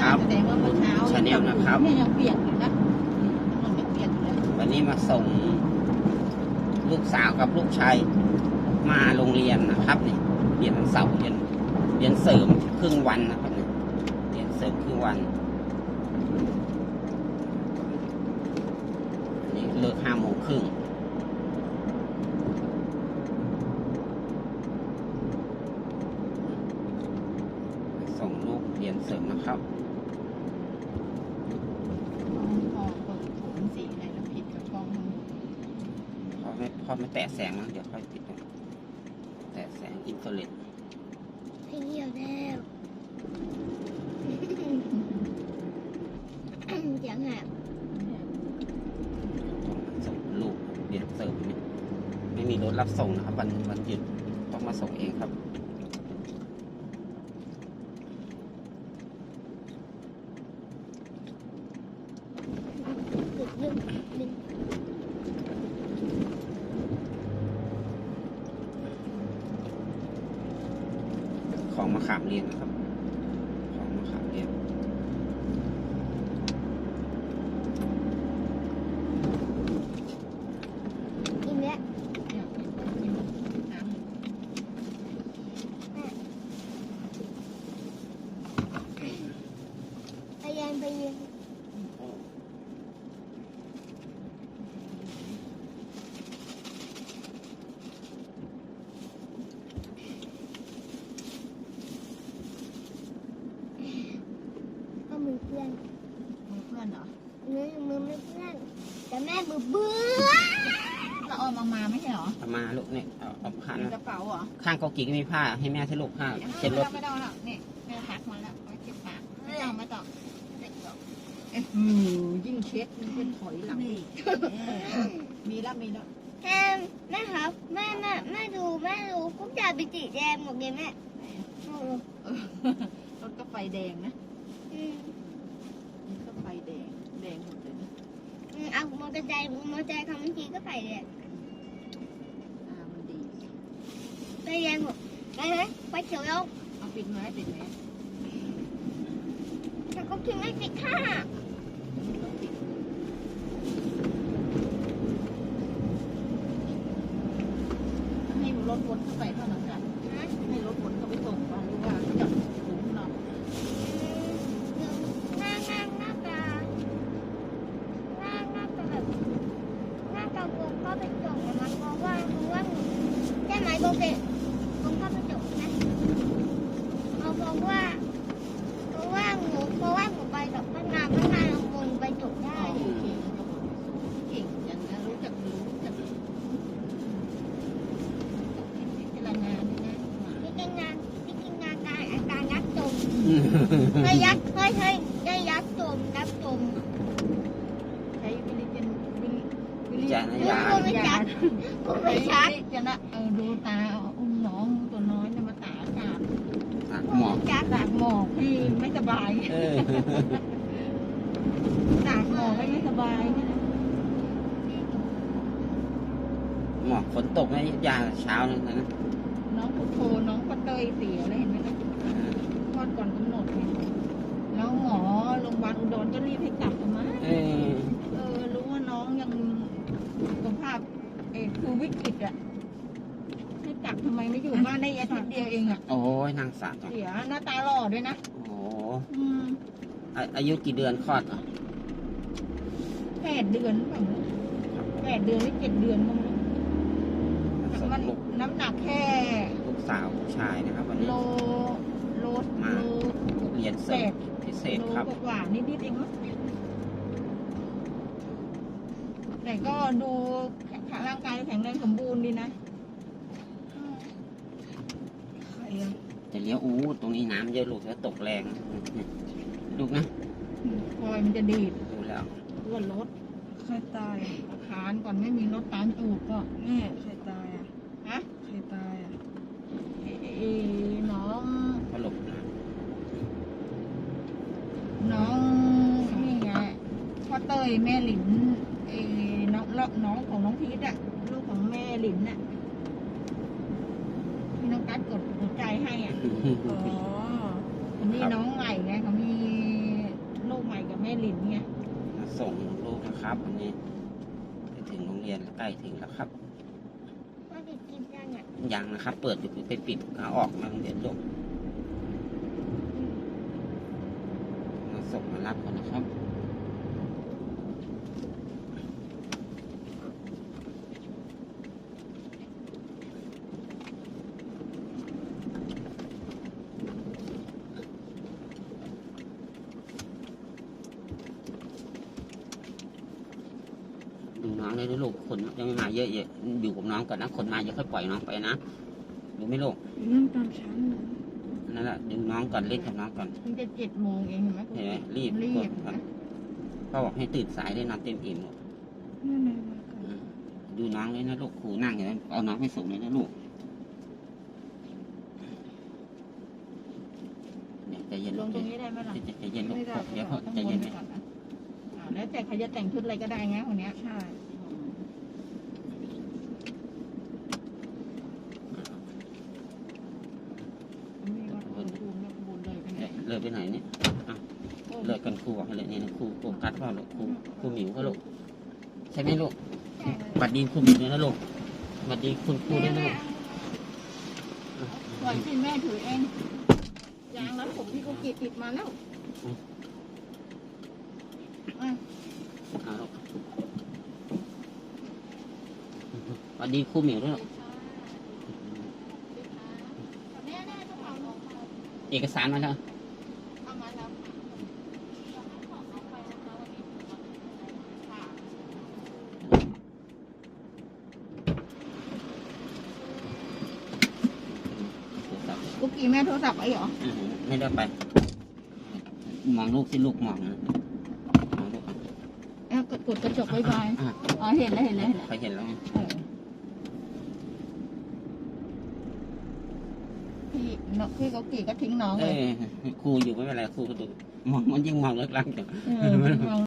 ครับแสดงว่าเมื่อเช้า Channel นะครับเนี่ยยังเปียกอยู่นะมันยังเปียกอยู่เลยวันนี้มาส่ง ลูกสาวกับลูกชายมาโรงเรียนนะครับนี่เรียนวันเสาร์เรียนเรียนเสริมครึ่งวันนะครับนี่เรียนเสริมครึ่งวันอันนี่เลิกห้าโมงครึ่ง ส่งลูกเรียนเสริมนะครับพอเปิดถุงสีอะไรแล้วผิดกับกล้องมันพอไม่พอไม่แตะแสงนะเดี๋ยวค่อยติดนะแตะแสงอินฟราเรดพี่เหี่ยวแล้วเสียงแหบส่งลูกเรียนเสริมนี่ไม่มีรถรับส่งนะครับวันวันหยุดต้องมาส่งเองครับ ดึกดึกดึก ของมาขามเรียนนะครับ ของมาขามเรียน กินแล้ว เนี่ยกินน้ำ ไปเรียนไปเรียนก็มือเพื่อน มือเพื่อนเหรอ มือมือไม่เพื่อนแต่แม่มือเบื่อเราเอามามาไม่ใช่เหรอเอามาลูกเนี่ยเอาเอาผ้าในนะกระเป๋าเหรอข้างเกากีก็มีผ้าให้แม่ที่ลูกผ้าเช็ดรถไม่ต้องหรอกนี่แม่ทักมาแล้วไว้เก็บปากไม่ต้องไม่ต้องเด็กหรอกเอ๊ะอืมยิ่งเช็ดยิ่งเป็นถอยหลังอีกมีแล้วมีแล้วแม่แม่ครับแม่แม่แม่ดูแม่ดูกุ๊กจ่าบิจิแดงหมดเลยแม่โอ้โหรถก็ไฟแดงนะอืม นี่ก็ไฟแดงแดงหมดเลยนะ อื มเอามอเตอร์ไซค์มอเตอร์ไซค์คำเมื่อกี้ก็ไปเลยอ่ามันดีไปแดงหมดไปเลยไปเขียวแล้วเอาปิดไม้ปิดไม้แต่ก็คิดไม่ติดค่ะ ต้องปิดให้รถวนเข้าไปเท่านั้นกัน นะ ให้รถวนเข้าไปส่งก่อนหรือว่าจะถุงเนาะ หน้าหน้าหน้าตาหน้าหน้าตาแบบหน้าตาวงเข้าไปจบมันเพราะว่าเพราะว่าใช่ไหมโบเกตวงเข้าไปจบนะเอาเพราะว่า เพราะว่าหนูเพราะว่าหนูไปกับพนานพนานเอาวงไปจบได้ โอเคเก่งอย่างนั้นรู้จักรู้จักพิจารณาด้วยนะ พิจารณาพิจารณาการอาการยั กษ์จมเฮ้ยยักษ์เฮ้ยเฮ้ยได้ยักษ์จมยักษ์จมใช้วิริยนวิริวิริวิจารณญาณกูไม่ชักกูไม่ชักจะนะเออดูตาอุ้มน้องตัวน้อยเนี่ยมาตากอากาศอะหมอกชักตากหมอกพี่ไม่สบายเออตากหมอกให้ไม่สบายเนี่ยนะหมอกฝนตกนะยาเช้าเลยนะน้องพุทโธน้องก็เตยเสียแล้วเห็นไหมนะคลอ ดก่อนกำหนดไงแล้วหมอโรงพยาบาลอุดรก็รีบให้กลับออกมาเออเออ รู้ว่าน้องยังสุขภาพเออคือวิกฤตอะให้กลับทำไมไม่อยู่บ้านได้อาทิตย์เดียวเองอะโอ้ยนางสารจังเสียหน้าตาหล่อด้วยนะ โอ้อืมอาอายุกี่เดือนคลอดอะแปดเดือนหรือเปล่าแปดเดือนหรือเจ็ดเดือนก็ไม่รู้ส่งมันลูกน้ำหนักแค่ลูกสาวผู้ชายนะครับวันโลนี้โล มาโลเรียนเสริมพิเศษโลครับกว่าๆนิดๆเองมั้งแต่ก็ดูร่างกายแข็งแรงสมบูรณ์ดีนะใครอะจะเลี้ยวอู้ตรงนี้น้ำเยอะลูกจะตกแรง ลูกนะคอยมันจะดีดดูแล้วอ้วนรถใครตายอาคารก่อนไม่มีรถตามตูดก็แม่ใครตายอะฮะใครตายอะเอ่อ น้องพอหลบน้น้องนี่ไงพ่อเตยแม่หลินเออน้องน้องของน้องพีทอะลูกของแม่หลินอะที่น้องกัดกดหัวใจให้อะอ๋ออันนี้น้องใหม่ไงเขามีลินไงมาส่งลูกนะครับวันนี้ไปถึงโรงเรียนใกล้ถึงแล้วครับมาติดกินยังอะยังนะครับ เปิดอยู่ไปปิดขาออกมาโรงเรียนลูกมา ส่งมารับกันนะครับดูน้องเลยนะลูกคนยังไม่มาเยอะๆอยู่กับน้องก่อนนะคนมาอย่าค่อยปล่อยน้องไปนะดูไหม่ลูกนั่งตามชั้นเลย นั่นแหละดูน้องก่อนเล่นกับน้องก่อนมันจะเจ็ดโมงเองเห็นไหมเห็นไหมรีบรีกบดก่อนพ่อบอกให้ตื่นสายได้นอนเต็มอิ่มลูกนั่นไงมาก่อนอืมดูน้องเลยนะลูกครูนั่งอยู่นั้นเอาน้องให้สูงเลยนะลูกเนี่ยใจเย็นลลูงกตรงนี้ได้ไหมล่ะใจเย็นลูกไม่ได้เดี๋ยวเขาต้องใจวเย็นนไปไหมก่อนนะอ่าแล้วแต่ใครจะแต่งชุดอะไรก็ได้ไงวันเนี้ยใช่ มีวัดคนคูณวัดบุญเลย ไปไหนเลิกไปไหนเนี่ยอะเลิกกันครูบอกให้เลยนี่นะครูโฟกัสว่าลูกครูครูหมิวก็ลูกใช่ไหมลูกบัดดีครูหมิวด้วยนะลูกบัดดีคุณครูด้วยนะลูกปล่อยที่แม่ถือเองยางรัดผมที่กูกรีดติดมาแล้วอะเอาลูกบัดดีครูหมิวด้วยลูกแม่แม่ต้องเอาลงมาเอกสารมาแล้ว เอามาแล้วค่ะ กุ๊กกี้แม่โทรศัพท์ไว้เหรออืมไม่ได้ไป มองลูกสิลูกมองนะมองลูกอะเอ้ากดกดกระจกบายบายอะอ๋อเห็นแล้วเห็นแล้วเห็นแล้วใครเห็นแล้วไงเออพี่เนาะพี่กุ๊กกี้ก็ทิ้งน้องเลเอ้ยยครูอยู่ไม่เป็นไรครูก็ดูมองมันยิ่งมองเลิกลักจัง เออมอง